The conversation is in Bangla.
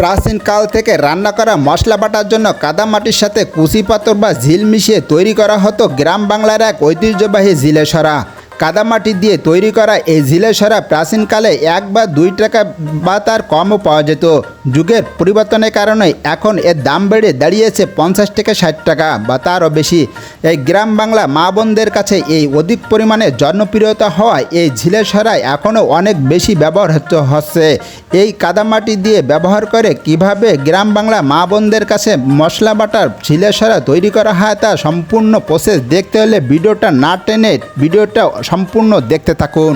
প্রাচীনকাল থেকে রান্না করা মশলা বাটার জন্য কাদামাটির সাথে কুচি পাথর বা ঝিল মিশিয়ে তৈরি করা হতো গ্রাম বাংলার এক ঐতিহ্যবাহী জিলেসরা কাদামাটি দিয়ে তৈরি করা এই জিলেসরা প্রাচীনকালে এক বা দুই টাকা বা তার কমও পাওয়া যেত। যুগের পরিবর্তনের কারণে এখন এর দাম বেড়ে দাঁড়িয়েছে পঞ্চাশ থেকে ষাট টাকা বা তারও বেশি। এই গ্রাম বাংলা মা বোনদের কাছে এই অধিক পরিমাণে জনপ্রিয়তা হওয়ায় এই ঝিলের সরাই এখনও অনেক বেশি ব্যবহার হচ্ছে। এই কাদামাটি দিয়ে ব্যবহার করে কীভাবে গ্রাম বাংলা মা বোনদের কাছে মশলা বাটার ঝিলের সরা তৈরি করা হয় তা সম্পূর্ণ প্রসেস দেখতে হলে ভিডিওটা না টেনে ভিডিওটা সম্পূর্ণ দেখতে থাকুন।